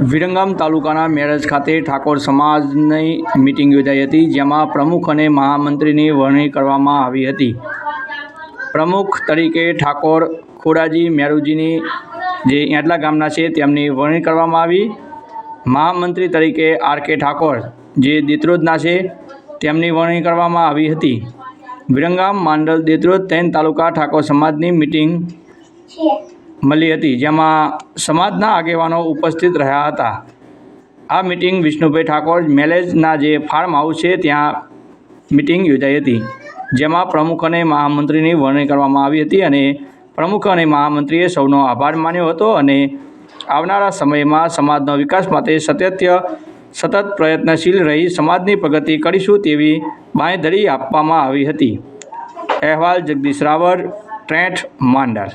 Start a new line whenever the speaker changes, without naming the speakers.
વિરંગામ તાલુકાના મેરજ ખાતે ઠાકોર સમાજની મિટિંગ યોજાઈ હતી, જેમાં પ્રમુખ અને મહામંત્રીની વરણી કરવામાં આવી હતી. પ્રમુખ તરીકે ઠાકોર ખોડાજી મેરુજીની જે એટલા ગામના છે, તેમની વરણી કરવામાં આવી. મહામંત્રી તરીકે આર કે ઠાકોર જે દેત્રોદના છે, તેમની વરણી કરવામાં આવી હતી. વિરંગામ માંડલ દેત્રોદ તૈન તાલુકા ઠાકોર સમાજની મિટિંગ મળી હતી, જેમાં સમાજના આગેવાનો ઉપસ્થિત રહ્યા હતા. આ મિટિંગ વિષ્ણુભાઈ ઠાકોર મેલેજના જે ફાર્મ હાઉસ છે, ત્યાં મિટિંગ યોજાઈ હતી, જેમાં પ્રમુખ અને મહામંત્રીની વરણી કરવામાં આવી હતી અને પ્રમુખ અને મહામંત્રીએ સૌનો આભાર માન્યો હતો અને આવનારા સમયમાં સમાજનો વિકાસ માટે સતત્ય સતત પ્રયત્નશીલ રહી સમાજની પ્રગતિ કરીશું તેવી બાંયધરી આપવામાં આવી હતી. અહેવાલ જગદીશ રાવર ટ્રેઠ, માંડલ.